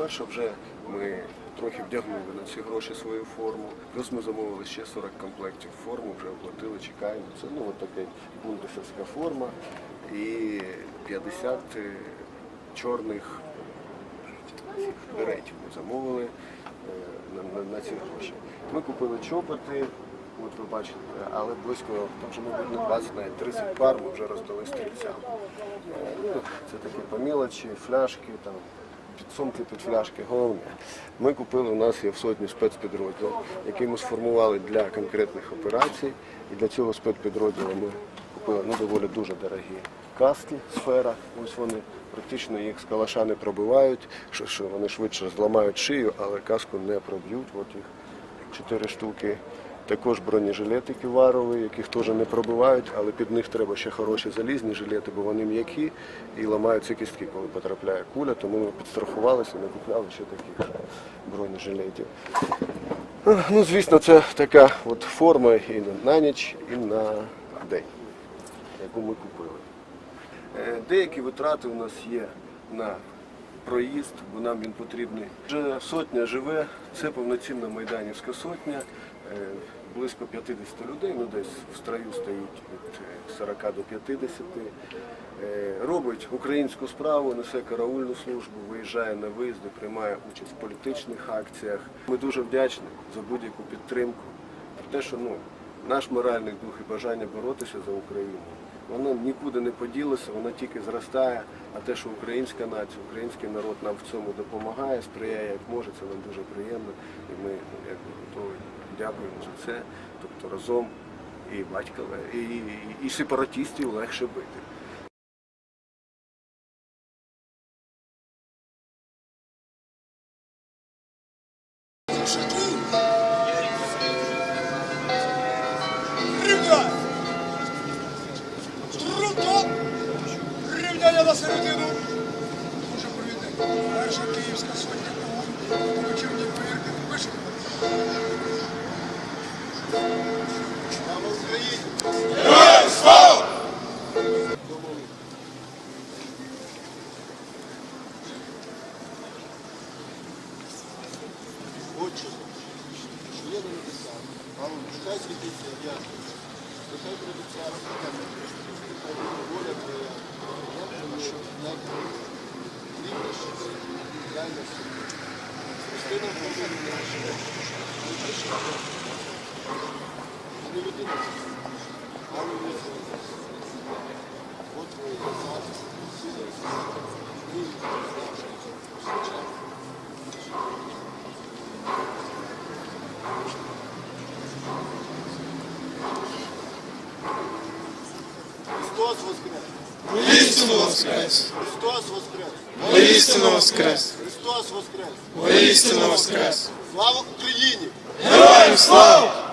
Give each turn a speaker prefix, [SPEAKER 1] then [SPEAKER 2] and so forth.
[SPEAKER 1] По-перше, вже ми трохи вдягнули на ці гроші свою форму. Плюс ми замовили ще 40 комплектів форми, вже оплатили, чекаємо. Це ну, така бундесовська форма і 50 е, чорних беретів ми замовили е, на, на, на ці гроші. Ми купили чоботи, от ви бачите, але близько, там вже, мабуть, не 20, навіть 30 пар ми вже роздали стрільцям. Е, ну, Це такі помілочі, фляшки, там, підсумки під фляшки. Головне, ми купили, у нас є в сотні спецпідрозділ, який ми сформували для конкретних операцій. І для цього спецпідрозділу ми купили ну, доволі дуже дорогі каски, сфера. Ось вони практично їх з калаша не пробивають, що, вони швидше зламають шию, але каску не проб'ють. От їх чотири штуки. Також бронежилети ківарові, яких теж не пробивають, але під них треба ще хороші залізні жилети, бо вони м'які і ламаються кістки, коли потрапляє куля, тому ми підстрахувалися і накупляли ще таких бронежилетів. Ну, звісно, це така от форма і на ніч, і на день, яку ми купили. Е, Деякі витрати у нас є на проїзд, бо нам він потрібний. Вже сотня живе, це повноцінна майданівська сотня, е, близько 50 людей, ну десь в строю стоїть від е, 40 до 50. Е, Робить українську справу, несе караульну службу, виїжджає на виїзди, приймає участь в політичних акціях. Ми дуже вдячні за будь-яку підтримку, те, що ну, наш моральний дух і бажання боротися за Україну. Воно нікуди не поділося, воно тільки зростає. А те, що українська нація, український народ нам в цьому допомагає, сприяє як може, це нам дуже приємно. І ми як готові дякуємо за це. Тобто разом і батька, і, і, і сепаратістів легше бити.
[SPEAKER 2] На середину! Дуже привітати. Перша київська сотня ОУН. Вечірні повірки вишикано. Слава Україні! Героям слава!
[SPEAKER 3] Отче, що світиться я. Не нас, але визволи нас. От твоє царство, сила і слава, нині і завжди, повсякчас. Христос воскрес!
[SPEAKER 4] Воистину воскрес!
[SPEAKER 3] Христос воскрес!
[SPEAKER 4] Воистину воскрес!
[SPEAKER 3] Христос воскрес!
[SPEAKER 4] Воистину воскрес!
[SPEAKER 3] Слава Україні!
[SPEAKER 4] Героям слава!